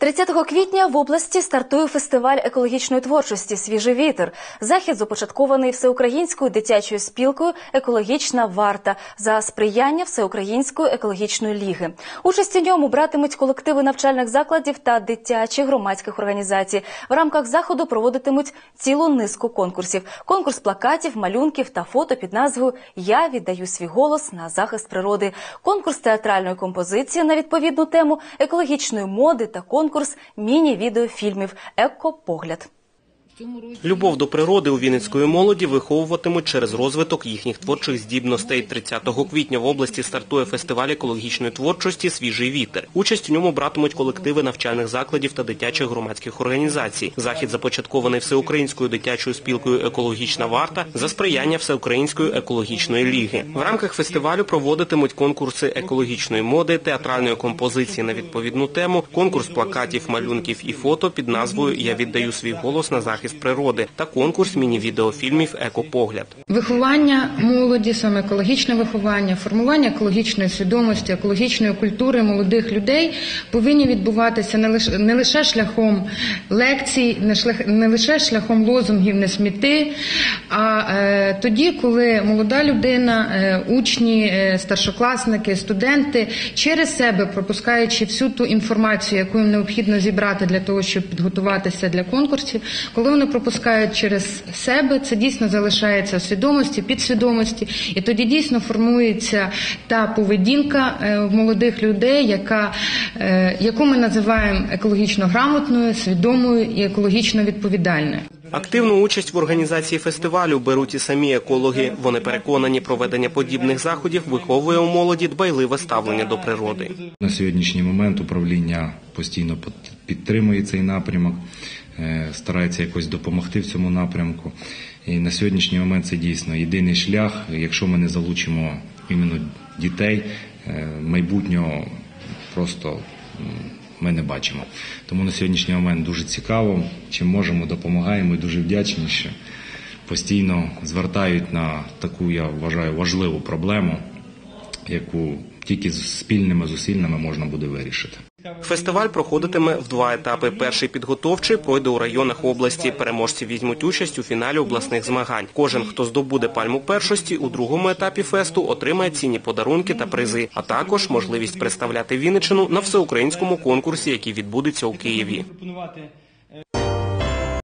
30 квітня в області стартує фестиваль екологічної творчості Свіжий вітер. Захід започаткований всеукраїнською дитячою спілкою Екологічна варта за сприяння Всеукраїнської екологічної ліги. Участь у ньому братимуть колективи навчальних закладів та дитячих громадських організацій. В рамках заходу проводитимуть цілу низку конкурсів: конкурс плакатів, малюнків та фото під назвою Я віддаю свій голос на захист природи, конкурс театральної композиції на відповідну тему, екологічної моди та конкурс міні-відеофільмів Еко-погляд. Любов до природи у Вінницької молоді виховуватимуть через розвиток їхніх творчих здібностей. 30 квітня в області стартує фестиваль екологічної творчості Свіжий вітер. Участь у ньому братимуть колективи навчальних закладів та дитячих громадських організацій. Захід започаткований всеукраїнською дитячою спілкою Екологічна варта за сприяння Всеукраїнської екологічної ліги. В рамках фестивалю проводитимуть конкурси екологічної моди, театральної композиції на відповідну тему, конкурс плакатів, малюнків і фото під назвою Я віддаю свій голос на захист природи та конкурс міні-відеофільмів Екопогляд. Виховання молоді, саме екологічне виховання, формування екологічної свідомості, екологічної культури молодих людей повинні відбуватися не лише не лише шляхом лекцій, не шлях не лише шляхом лозунгів не сміти, а е, тоді, коли молода людина, е, учні, е, старшокласники, студенти через себе пропускаючи всю ту інформацію, яку їм необхідно зібрати для того, щоб підготуватися для конкурсів, коли вони пропускають через себе, це дійсно залишається в свідомості, підсвідомості, і тоді дійсно формується та поведінка в молодих людей, яка, яку ми називаємо екологічно грамотною, свідомою і екологічно відповідальною. Активну участь в організації фестивалю беруть і самі екологи. Вони переконані, проведення подібних заходів виховує у молоді дбайливе ставлення до природи. На сьогоднішній момент управління постійно підтримує цей напрямок, старається якось допомогти в цьому напрямку. І на сьогоднішній момент це дійсно єдиний шлях. Якщо ми не залучимо іменно дітей, майбутнього просто ми не бачимо. Тому на сьогоднішній момент дуже цікаво, чим можемо, допомагаємо і дуже вдячні, що постійно звертають на таку, я вважаю, важливу проблему, яку тільки з спільними зусиллями можна буде вирішити. Фестиваль проходитиме в два етапи. Перший підготовчий пройде у районах області. Переможці візьмуть участь у фіналі обласних змагань. Кожен, хто здобуде пальму першості, у другому етапі фесту отримає цінні подарунки та призи, а також можливість представляти Вінниччину на всеукраїнському конкурсі, який відбудеться у Києві.